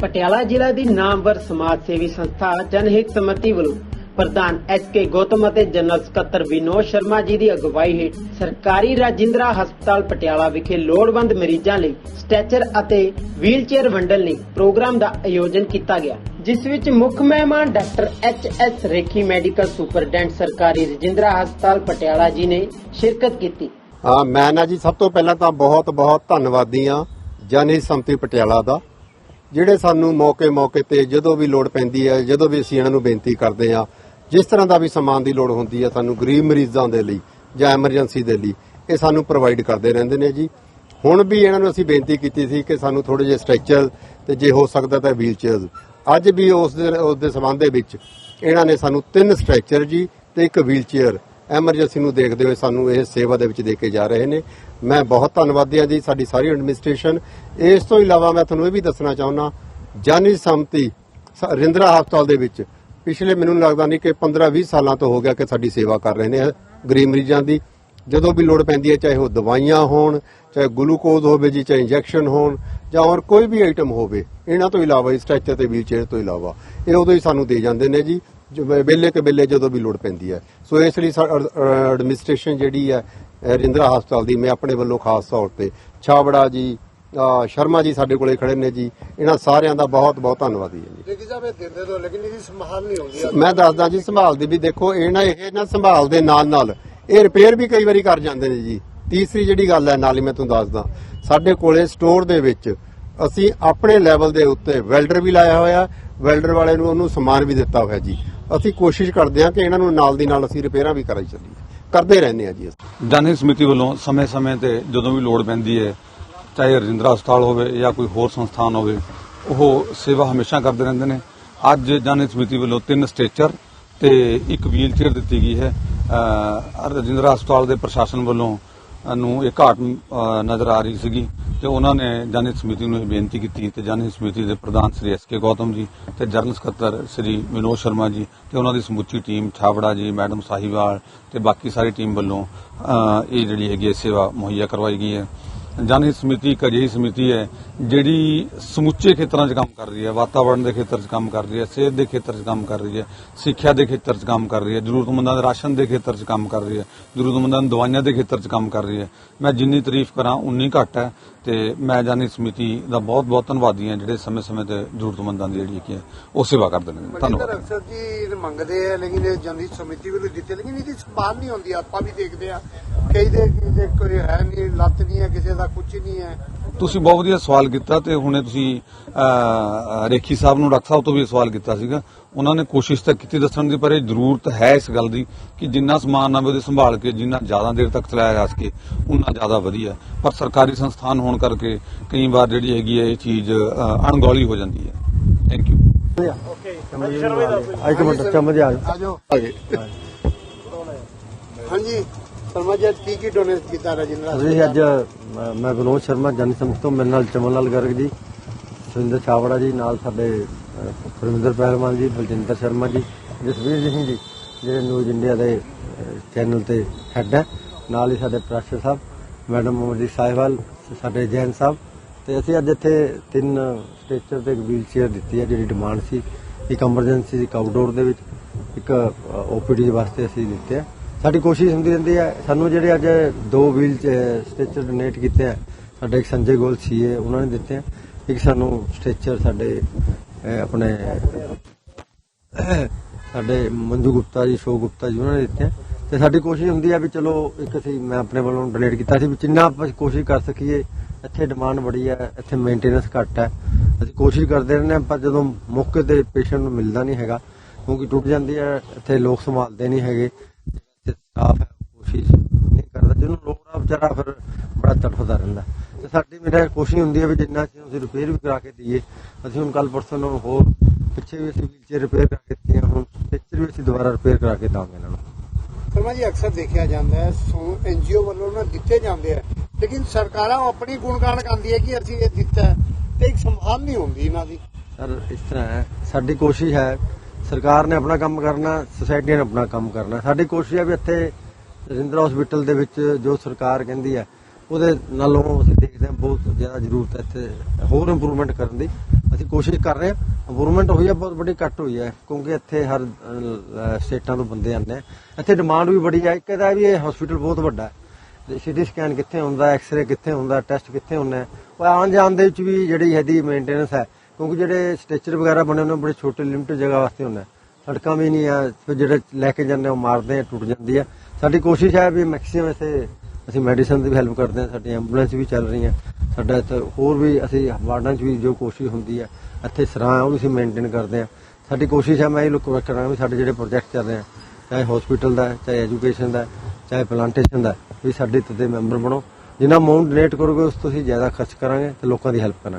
ਪਟਿਆਲਾ ਜ਼ਿਲ੍ਹਾ ਦੀ ਨਾਮਵਰ ਸਮਾਜ ਸੇਵੀ ਸੰਸਥਾ ਜਨਹਿਤ ਸਮਿਤੀ ਵੱਲੋਂ ਪ੍ਰਧਾਨ ਐਸ ਕੇ ਗੌਤਮ ਅਤੇ ਜਨਰਲ ਸਕੱਤਰ ਵਿਨੋਦ ਸ਼ਰਮਾ ਜੀ ਦੀ ਅਗਵਾਈ ਹੇਠ ਸਰਕਾਰੀ ਰਾਜਿੰਦਰਾ ਹਸਪਤਾਲ ਪਟਿਆਲਾ ਵਿਖੇ ਲੋੜਵੰਦ ਮਰੀਜ਼ਾਂ ਲਈ ਸਟ੍ਰੈਚਰ ਅਤੇ ਵੀਲਚੇਅਰ ਵੰਡਣ ਲਈ ਪ੍ਰੋਗਰਾਮ ਦਾ ਆਯੋਜਨ ਕੀਤਾ ਗਿਆ, ਜਿਸ ਵਿੱਚ ਮੁੱਖ ਮਹਿਮਾਨ doctor H S Rekhi, medical superintendent ਸਰਕਾਰੀ ਰਾਜਿੰਦਰਾ ਹਸਪਤਾਲ ਪਟਿਆਲਾ ਜੀ ਨੇ ਸ਼ਿਰਕਤ ਕੀਤੀ। ਹਾਂ, ਮੈਂ ਨਾ ਜੀ, ਸਭ ਤੋਂ ਪਹਿਲਾਂ ਤਾਂ ਬਹੁਤ ਬਹੁਤ ਧੰਨਵਾਦੀ ਆ ਜਨਹਿਤ ਸੰਮਤੀ ਪਟਿਆਲਾ ਦਾ। ਜਿਹੜੇ ਸਾਨੂੰ ਮੌਕੇ-ਮੌਕੇ ਤੇ ਜਦੋਂ ਵੀ ਲੋੜ ਪੈਂਦੀ ਹੈ, ਜਦੋਂ ਵੀ ਅਸੀਂ ਇਹਨਾਂ ਨੂੰ ਬੇਨਤੀ ਕਰਦੇ ਹਾਂ, ਜਿਸ ਤਰ੍ਹਾਂ ਦਾ ਵੀ ਸਮਾਨ ਦੀ ਲੋੜ ਹੁੰਦੀ ਹੈ, ਸਾਨੂੰ ਗਰੀਬ ਮਰੀਜ਼ਾਂ ਦੇ ਲਈ ਜਾਂ ਐਮਰਜੈਂਸੀ ਦੇ ਲਈ ਇਹ ਸਾਨੂੰ ਪ੍ਰੋਵਾਈਡ ਕਰਦੇ ਰਹਿੰਦੇ ਨੇ ਜੀ। ਹੁਣ ਵੀ ਇਹਨਾਂ ਨੂੰ ਅਸੀਂ ਬੇਨਤੀ ਕੀਤੀ ਸੀ ਕਿ ਸਾਨੂੰ ਥੋੜੇ ਜਿਹੇ ਸਟ੍ਰੈਚਰ ਤੇ ਜੇ ਹੋ ਸਕਦਾ ਤਾਂ ਵੀਲਚੇਅਰਸ ਅੱਜ ਵੀ ਉਸ ਦੇ ਉਸ ਦੇ ਸੰਬੰਧ ਦੇ ਵਿੱਚ ਇਹਨਾਂ ਨੇ ਸਾਨੂੰ ਤਿੰਨ ਸਟ੍ਰੈਚਰ ਜੀ ਤੇ ਇੱਕ ਵੀਲਚੇਅਰ ਐਮਰਜੈਂਸੀ ਨੂੰ ਦੇਖਦੇ ਹੋਏ ਸਾਨੂੰ ਇਹ ਸੇਵਾ ਦੇ ਵਿੱਚ ਦੇ ਕੇ ਜਾ ਰਹੇ ਨੇ। ਮੈਂ ਬਹੁਤ ਧੰਨਵਾਦੀ ਹਾਂ ਜੀ ਸਾਡੀ ਸਾਰੀ ਐਡਮਿਨਿਸਟ੍ਰੇਸ਼ਨ ਇਸ ਤੋਂ ਇਲਾਵਾ ਮੈਂ ਤੁਹਾਨੂੰ ਇਹ ਵੀ ਦੱਸਣਾ ਚਾਹੁੰਦਾ, ਜਾਨੀ ਸੰਮਤੀ ਰਿੰਦਰਾ ਹਸਪਤਾਲ ਦੇ ਵਿੱਚ ਪਿਛਲੇ ਮੈਨੂੰ ਲੱਗਦਾ ਨਹੀਂ ਕਿ 15-20 ਸਾਲਾਂ ਤੋਂ ਹੋ ਗਿਆ ਕਿ ਸਾਡੀ ਸੇਵਾ ਕਰ ਰਹੇ ਨੇ ਗਰੀਬ ਮਰੀਜ਼ਾਂ ਦੀ। ਜਦੋਂ ਵੀ ਲੋੜ ਪੈਂਦੀ ਹੈ, ਚਾਹੇ ਉਹ ਦਵਾਈਆਂ ਹੋਣ, ਚਾਹੇ ਗਲੂਕੋਜ਼ ਹੋਵੇ ਜੀ, ਚਾਹੇ ਇੰਜੈਕਸ਼ਨ ਹੋਣ, ਜਾਂ ਹੋਰ ਕੋਈ ਵੀ ਆਈਟਮ ਹੋਵੇ, ਇਹਨਾਂ ਤੋਂ ਇਲਾਵਾ ਸਟ੍ਰੈਚਰ ਤੇ ਵੀਲਚੇਅਰ ਤੋਂ ਇਲਾਵਾ, ਇਹ ਉਦੋਂ ਹੀ ਸਾਨੂੰ ਦੇ ਜਾਂਦੇ ਨੇ ਜੀ। ਵੇਲੇ ਕੇ ਵੇਲੇ ਜਦੋਂ ਵੀ ਲੋੜ ਪੈਂਦੀ ਹੈ। ਸੋ ਇਸ ਲਈ ਐਡਮਿਨਿਸਟ੍ਰੇਸ਼ਨ ਜਿਹੜੀ ਹੈ ਰਿੰਦਰਾ ਹਸਪਤਾਲ ਦੀ ਮੈਂ ਆਪਣੇ ਵੱਲੋਂ ਖਾਸ ਤੌਰ ਤੇ ਛਾਬੜਾ ਜੀ ਸ਼ਰਮਾ ਜੀ ਸਾਡੇ ਕੋਲੇ ਖੜੇ ਨੇ ਜੀ। ਇਹਨਾਂ ਸਾਰਿਆਂ ਦਾ ਬਹੁਤ ਬਹੁਤ ਧੰਨਵਾਦੀ ਹਾਂ ਜੀ। ਸਾਹਿਬ ਇਹ ਦਿੰਦੇ ਤੋਂ ਲੇਕਿਨ ਇਹਦੀ ਸੰਭਾਲ ਨਹੀਂ ਹੁੰਦੀ। ਮੈਂ ਦੱਸਦਾ ਜੀ ਸੰਭਾਲ ਦੀ ਵੀ ਦੇਖੋ ਇਹ ਨਾ ਇਹ ਨਾ ਸੰਭਾਲ ਦੇ ਨਾਲ ਨਾਲ ਇਹ ਰਿਪੇਅਰ ਵੀ ਕਈ ਵਾਰੀ ਕਰ ਜਾਂਦੇ ਨੇ ਜੀ। ਤੀਸਰੀ ਜਿਹੜੀ ਗੱਲ ਹੈ ਨਾਲ ਹੀ ਮੈਂ ਤੁਹਾਨੂੰ ਦੱਸਦਾ ਸਾਡੇ ਕੋਲੇ ਸਟੋਰ ਦੇ ਵਿੱਚ ਅਸੀਂ ਆਪਣੇ ਲੈਵਲ ਦੇ ਉੱਤੇ ਵੈਲਡਰ ਵੀ ਲਾਇਆ ਹੋਇਆ ਵੈਲਡਰ ਵਾਲੇ ਨੂੰ ਉਹਨੂੰ ਸਮਾਨ ਵੀ ਦਿੱਤਾ ਹੋਇਆ ਜੀ। ਅਸੀਂ ਕੋਸ਼ਿਸ਼ ਕਰਦੇ ਹਾਂ ਕਿ ਇਹਨਾਂ ਨੂੰ ਨਾਲ ਦੀ ਨਾਲ ਅਸੀਂ ਰਿਪੇਅਰਾਂ ਵੀ ਕਰਾਈ ਚੱਲੀਏ। ਕਰਦੇ ਰਹਿੰਦੇ ਹਾਂ ਜੀ ਅਸੀਂ। ਸਮਿਤੀ ਵੱਲੋਂ ਸਮੇਂ-ਸਮੇਂ ਤੇ ਜਦੋਂ ਵੀ ਲੋੜ ਪੈਂਦੀ ਹੈ, ਚਾਹੇ ਰਜਿੰਦਰਾ ਹਸਪਤਾਲ ਹੋਵੇ ਜਾਂ ਕੋਈ ਹੋਰ ਸੰਸਥਾਨ ਹੋਵੇ, ਉਹ ਸੇਵਾ ਹਮੇਸ਼ਾ ਕਰਦੇ ਰਹਿੰਦੇ ਨੇ। ਅੱਜ ਜਨਹਿਤ ਸਮਿਤੀ ਵੱਲੋਂ ਤਿੰਨ ਸਟ੍ਰੈਚਰ ਤੇ ਇੱਕ ਵੀਲਚੇਅਰ ਦਿੱਤੀ ਗਈ ਹੈ। ਰਜਿੰਦਰਾ ਹਸਪਤਾਲ ਦੇ ਪ੍ਰਸ਼ਾਸਨ ਵੱਲੋਂ ਨੂੰ ਇਹ ਘਾਟ ਨਜ਼ਰ ਆ ਰਹੀ ਸੀਗੀ। ਤੇ ਉਹਨਾਂ ਨੇ ਜਨਹਿਤ ਸਮਿਤੀ ਨੂੰ ਇਹ ਬੇਨਤੀ ਕੀਤੀ ਤੇ ਜਨਹਿਤ ਸਮਿਤੀ ਦੇ ਪ੍ਰਧਾਨ ਸ੍ਰੀ ਐਸ ਕੇ ਗੌਤਮ ਜੀ ਤੇ ਜਨਰਲ ਸਕੱਤਰ ਸ੍ਰੀ ਵਿਨੋਦ ਸ਼ਰਮਾ ਜੀ ਤੇ ਉਹਨਾਂ ਦੀ ਸਮੁੱਚੀ ਟੀਮ ਛਾਵੜਾ ਜੀ, ਮੈਡਮ ਸਾਹੀਵਾਲ ਤੇ ਬਾਕੀ ਸਾਰੀ ਟੀਮ ਵੱਲੋਂ ਇਹ ਜਿਹੜੀ ਹੈਗੀ ਹੈ ਸੇਵਾ ਮੁਹੱਈਆ ਕਰਵਾਈ ਗਈ ਹੈ। ਜਨਹਿਤ ਸਮਿਤੀ ਇੱਕ ਅਜਿਹੀ ਸਮਿਤੀ ਹੈ ਜਿਹੜੀ ਸਮੁੱਚੇ ਖੇਤਰਾਂ 'ਚ ਕੰਮ ਕਰ ਰਹੀ ਹੈ ਵਾਤਾਵਰਣ ਦੇ ਖੇਤਰ 'ਚ ਕੰਮ ਕਰ ਰਹੀ ਹੈ ਸਿਹਤ ਦੇ ਖੇਤਰ 'ਚ ਕੰਮ ਕਰ ਰਹੀ ਹੈ ਸਿੱਖਿਆ ਦੇ ਖੇਤਰ 'ਚ ਕੰਮ ਕਰ ਰਹੀ ਹੈ ਜ਼ਰੂਰਤਮੰਦਾਂ ਦੇ ਰਾਸ਼ਨ ਦੇ ਖੇਤਰ 'ਚ ਕੰਮ ਕਰ ਰਹੀ ਹੈ ਜ਼ਰੂਰਤਮੰਦਾਂ ਨੂੰ ਦਵਾਈਆਂ ਦੇ ਖੇਤਰ 'ਚ ਕੰਮ ਕਰ ਰਹੀ ਹੈ। ਮੈਂ ਜਿੰਨੀ ਤਾਰੀਫ ਕਰਾਂ ਉਨੀ ਘੱਟ ਹੈ ਤੇ ਮੈਂ ਜਨਹਿਤ ਸਮਿਤੀ ਦਾ ਬਹੁਤ ਬਹੁਤ ਧੰਨਵਾਦੀ ਹਾਂ ਜਿਹੜੇ ਸਮੇਂ-ਸਮੇਂ ਤੇ ਜ਼ਰੂਰਤਮੰਦਾਂ ਦੀ ਜਿਹੜੀ ਕੀ ਹੈ ਉਹ ਸੇਵਾ ਕਰਦੇ ਨੇ। ਧੰਨਵਾਦ। ਅਕਸਰ ਜੀ ਇਹ ਮੰਗਦੇ ਆ ਲੇਕਿਨ ਜਨਰਲ ਸਮਿਤੀ ਵੱਲੋਂ ਦਿੱਤੇ ਲੇਕਿਨ ਇਹਦੀ ਸੰਭਾਲ ਨਹੀਂ ਹੁੰਦੀ ਆਪਾਂ ਵੀ ਦੇਖਦੇ ਆ। ਕਈ ਦੇ ਕੋਈ ਹੈ ਨਹੀਂ ਲੱਤ ਨਹੀਂ ਹੈ ਕਿਸੇ ਦਾ ਕੁਝ ਨਹੀਂ ਹੈ। ਤੁਸੀਂ ਬਹੁਤ ਵਧੀਆ ਸਵਾਲ ਕੀਤਾ ਤੇ ਹੁਣੇ ਤੁਸੀਂ ਰੇਖੀ ਸਾਹਿਬ ਨੂੰ ਡਾਕਟਰ ਸਾਹਿਬ ਤੋਂ ਵੀ ਸਵਾਲ ਕੀਤਾ ਸੀਗਾ। ਉਹਨਾਂ ਨੇ ਕੋਸ਼ਿਸ਼ ਤਾਂ ਕੀਤੀ ਦੱਸਣ ਦੀ ਪਰ ਇਹ ਜ਼ਰੂਰਤ ਹੈ ਇਸ ਗੱਲ ਦੀ ਕਿ ਜਿੰਨਾ ਸਮਾਨ ਆਵੇ ਉਹਦੀ ਸੰਭਾਲ ਕੇ ਜਿੰਨਾ ਜ਼ਿਆਦਾ ਦੇਰ ਤੱਕ ਚਲਾਇਆ ਜਾ ਸਕੇ ਉਨਾ ਜ਼ਿਆਦਾ ਵਧੀਆ। ਪਰ ਸਰਕਾਰੀ ਸੰਸਥਾਨ ਹੋਣ ਕਰਕੇ ਕਈ ਵਾਰ ਜਿਹੜੀ ਹੈਗੀ ਹੈ ਇਹ ਚੀਜ਼ ਅਣਗੌਲੀ ਹੋ ਜਾਂਦੀ ਹੈ। ਥੈਂਕ ਯੂ ਇੱਕ ਮਿੰਟ ਚਮਚ ਆ ਆਜੋ ਹਾਂਜੀ। ਸ਼ਰਮਾ ਜੀ ਅੱਜ ਕੀ ਕੀ ਡੋਨੇਟ ਕੀਤਾ ਰਜਿੰਦਰਾ ਅਸੀਂ ਅੱਜ ਮੈਂ- ਮੈਂ ਵਿਨੋਦ ਸ਼ਰਮਾ ਜਨ ਸਮੂਹ ਤੋਂ ਮੇਰੇ ਨਾਲ ਚਮਨ ਲਾਲ ਗਰਗ ਜੀ ਸੁਰਿੰਦਰ ਛਾਵੜਾ ਜੀ ਨਾਲ ਸਾਡੇ ਅਹ, ਪਰਮਿੰਦਰ ਪਹਿਲਵਾਨ ਜੀ ਬਲਜਿੰਦਰ ਸ਼ਰਮਾ ਜੀ ਜਸਵੀਰ ਸਿੰਘ ਜੀ ਜਿਹੜੇ ਨਿਊਜ਼ ਇੰਡੀਆ ਦੇ ਚੈਨਲ ਤੇ ਹੈੱਡ ਹੈ ਨਾਲ ਹੀ ਸਾਡੇ ਪ੍ਰਾਸ਼ਰ ਸਾਹਿਬ ਮੈਡਮ ਅਮਰਜੀਤ ਸਾਹਿਬਾਲ ਸਾਡੇ ਜੈਨ ਸਾਹਿਬ ਤੇ ਅਸੀਂ ਅੱਜ ਇੱਥੇ ਤਿੰਨ ਸਟੇਚਰ ਤੇ ਇੱਕ ਵੀਲ ਚੇਅਰ ਦਿੱਤੀ ਹੈ ਜਿਹੜੀ ਡਿਮਾਂਡ ਸੀ ਇੱਕ ਐਮਰਜੈਂਸੀ ਇੱਕ ਆਊਟਡੋਰ ਦੇ ਵਿੱਚ ਇੱਕ ਓਪੀਡੀ ਵਾਸਤੇ ਅਸੀਂ ਦਿੱਤੇ ਆ ਸਾਡੀ ਕੋਸ਼ਿਸ਼ ਹੁੰਦੀ ਰਹਿੰਦੀ ਹੈ। ਸਾਨੂੰ ਜਿਹੜੇ ਅੱਜ ਦੋ ਵੀਲ ਸਟ੍ਰੈਚਰ ਡੋਨੇਟ ਕੀਤੇ ਆ, ਸਾਡੇ ਇੱਕ ਸੰਜੇ ਗੋਲ ਸੀਏ ਉਹਨਾਂ ਨੇ ਦਿੱਤੇ ਆ। ਇੱਕ ਸਾਨੂੰ ਸਟ੍ਰੈਚਰ ਸਾਡੇ ਆਪਣੇ, ਸਾਡੇ ਮੰਜੂ ਗੁਪਤਾ ਜੀ ਸ਼ੋ ਗੁਪਤਾ ਜੀ, ਉਹਨਾਂ ਨੇ ਦਿੱਤੇ ਆ। ਤੇ ਸਾਡੀ ਕੋਸ਼ਿਸ਼ ਹੁੰਦੀ ਆ ਵੀ ਚਲੋ ਇੱਕ ਅਸੀਂ, ਮੈਂ ਆਪਣੇ ਵੱਲੋਂ ਡੋਨੇਟ ਕੀਤਾ ਸੀ, ਵੀ ਜਿੰਨਾ ਆਪਾਂ ਕੋਸ਼ਿਸ਼ ਕਰ ਸਕੀਏ, ਇੱਥੇ ਡਿਮਾਂਡ ਬੜੀ ਹੈ, ਇੱਥੇ ਮੇਨਟੇਨੈਂਸ ਘੱਟ ਹੈ। ਅਸੀਂ ਕੋਸ਼ਿਸ਼ ਕਰਦੇ ਰਹਿੰਦੇ ਹਾਂ, ਪਰ ਜਦੋਂ ਮੌਕੇ ਤੇ ਪੇਸ਼ੈਂਟ ਨੂੰ ਮਿਲਦਾ ਨਹੀਂ ਹੈਗਾ, ਕਿਉਂਕਿ ਟੁੱਟ ਜਾਂਦੀ ਹੈ, ਇੱਥੇ ਲੋਕ ਸੰਭਾਲਦੇ ਨਹੀਂ ਹੈਗੇ। ਤੇ ਸਟਾਫ ਹੈ ਕੋਸ਼ਿਸ਼ ਨਹੀਂ ਕਰਦਾ ਜਿਹਨੂੰ ਲੋੜ ਆ ਵਿਚਾਰਾ ਫਿਰ ਬੜਾ ਤੜਫਦਾ ਰਹਿੰਦਾ। ਤੇ ਸਾਡੀ ਮੇਰਾ ਕੋਸ਼ਿਸ਼ ਹੁੰਦੀ ਹੈ ਵੀ ਜਿੰਨਾ ਅਸੀਂ ਅਸੀਂ ਰਿਪੇਅਰ ਵੀ ਕਰਾ ਕੇ ਦਈਏ ਅਸੀਂ ਹੁਣ ਕੱਲ ਪਰਸੋਂ ਨੂੰ ਹੋਰ ਪਿੱਛੇ ਵੀ ਅਸੀਂ ਵੀਲਚੇਅਰ ਰਿਪੇਅਰ ਕਰਕੇ ਦਿੱਤੀਆਂ ਹੁਣ ਸਟ੍ਰੈਚਰ ਵੀ ਅਸੀਂ ਦੁਬਾਰਾ ਰਿਪੇਅਰ ਕਰਾ ਕੇ ਦਾਂਗੇ ਇਹਨਾਂ ਨੂੰ। ਸ਼ਰਮਾ ਜੀ ਅਕਸਰ ਦੇਖਿਆ ਜਾਂਦਾ ਹੈ ਸੋ ਐਨਜੀਓ ਵੱਲੋਂ ਨਾ ਦਿੱਤੇ ਜਾਂਦੇ ਆ ਲੇਕਿਨ ਸਰਕਾਰਾਂ ਆਪਣੀ ਗੁਣਗਾਨ ਕਰਦੀ ਹੈ ਕਿ ਅਸੀਂ ਇਹ ਦਿੱਤਾ ਤੇ ਇੱਕ ਸੰਭਾਲ ਨਹੀਂ ਹੁੰਦੀ ਇਹਨਾਂ ਦੀ। ਸਰ ਇਸ ਤਰ੍ਹਾਂ ਹੈ ਸਾਡੀ ਕੋਸ਼ਿਸ਼ ਹੈ ਸਰਕਾਰ ਨੇ ਆਪਣਾ ਕੰਮ ਕਰਨਾ ਸੁਸਾਇਟੀ ਨੇ ਆਪਣਾ ਕੰਮ ਕਰਨਾ। ਸਾਡੀ ਕੋਸ਼ਿਸ਼ ਹੈ ਵੀ ਇੱਥੇ ਰਜਿੰਦਰਾ ਹਸਪੀਟਲ ਦੇ ਵਿੱਚ ਜੋ ਸਰਕਾਰ ਕਹਿੰਦੀ ਹੈ ਉਹਦੇ ਨਾਲੋਂ ਅਸੀਂ ਦੇਖਦੇ ਹਾਂ ਬਹੁਤ ਜ਼ਿਆਦਾ ਜ਼ਰੂਰਤ ਹੈ ਇੱਥੇ ਹੋਰ ਇੰਪਰੂਵਮੈਂਟ ਕਰਨ ਦੀ। ਅਸੀਂ ਕੋਸ਼ਿਸ਼ ਕਰ ਰਹੇ ਹਾਂ। ਇੰਪਰੂਵਮੈਂਟ ਹੋਈ ਹੈ ਬਹੁਤ ਵੱਡੀ ਘੱਟ ਹੋਈ ਹੈ ਕਿਉਂਕਿ ਇੱਥੇ ਹਰ ਸਟੇਟਾਂ ਤੋਂ ਬੰਦੇ ਆਉਂਦੇ ਆ। ਇੱਥੇ ਡਿਮਾਂਡ ਵੀ ਬੜੀ ਹੈ ਇੱਕ ਇਹਦਾ ਵੀ ਇਹ ਹਸਪੀਟਲ ਬਹੁਤ ਵੱਡਾ ਹੈ। ਸਿਟੀ ਸਕੈਨ ਕਿੱਥੇ ਹੁੰਦਾ ਐਕਸ-ਰੇ ਕਿੱਥੇ ਹੁੰਦਾ ਟੈਸਟ ਕਿੱਥੇ ਹੁੰਦਾ ਹੈ। ਉਹ ਆਉਣ ਜਾਣ ਦੇ ਵਿੱਚ ਵੀ ਜਿਹੜੀ ਇਹਦੀ ਮੇਨਟੇਨੈਂਸ ਹੈ ਕਿਉਂਕਿ ਜਿਹੜੇ ਸਟ੍ਰੈਚਰ ਵਗੈਰਾ ਬਣੇ ਹੁੰਦੇ ਉਹ ਬੜੇ ਛੋਟੇ ਲਿਮਟਡ ਜਗ੍ਹਾ ਵਾਸਤੇ ਹੁੰਦਾ ਸੜਕਾਂ ਵੀ ਨਹੀਂ ਆ ਫਿਰ ਜਿਹੜੇ ਲੈ ਕੇ ਜਾਂਦੇ ਆ, ਉਹ ਮਾਰਦੇ ਆ ਟੁੱਟ ਜਾਂਦੀ ਆ। ਸਾਡੀ ਕੋਸ਼ਿਸ਼ ਹੈ ਵੀ ਮੈਕਸਿਮਮ ਇਥੇ ਅਸੀਂ ਮੈਡੀਸਨ ਦੀ ਵੀ ਹੈਲਪ ਕਰਦੇ ਹਾਂ ਸਾਡੀ ਐਂਬੂਲੈਂਸ ਵੀ ਚੱਲ ਰਹੀਆਂ। ਸਾਡਾ ਇੱਥੇ ਹੋਰ ਵੀ ਅਸੀਂ ਵਾਰਡਾਂ 'ਚ ਵੀ ਜੋ ਕੋਸ਼ਿਸ਼ ਹੁੰਦੀ ਹੈ ਇੱਥੇ ਸਰਾਂ ਉਹ ਵੀ ਅਸੀਂ ਮੇਨਟੇਨ ਕਰਦੇ ਹਾਂ ਸਾਡੀ ਕੋਸ਼ਿਸ਼ ਹੈ ਮੈਂ ਇਹ ਲੋਕ ਕਰਾਂ ਵੀ ਸਾਡੇ ਜਿਹੜੇ ਪ੍ਰੋਜੈਕਟ ਚੱਲ ਰਹੇ ਆ ਚਾਹੇ ਹਸਪੀਟਲ ਦਾ ਚਾਹੇ ਐਜੂਕੇਸ਼ਨ ਦਾ ਚਾਹੇ ਪਲਾਂਟੇਸ਼ਨ ਦਾ ਵੀ ਸਾਡੇ ਤੇ ਮੈਂਬਰ ਬਣੋ। ਜਿੰਨਾ ਅਮਾਉਂਟ ਡੋਨੇਟ ਕਰੋਗੇ ਉਸ ਤੋਂ ਅਸੀਂ ਜ਼ਿਆਦਾ ਖਰਚ ਕਰਾਂਗੇ ਤੇ ਲੋਕਾਂ ਦੀ ਹੈਲਪ ਕਰਾਂਗੇ।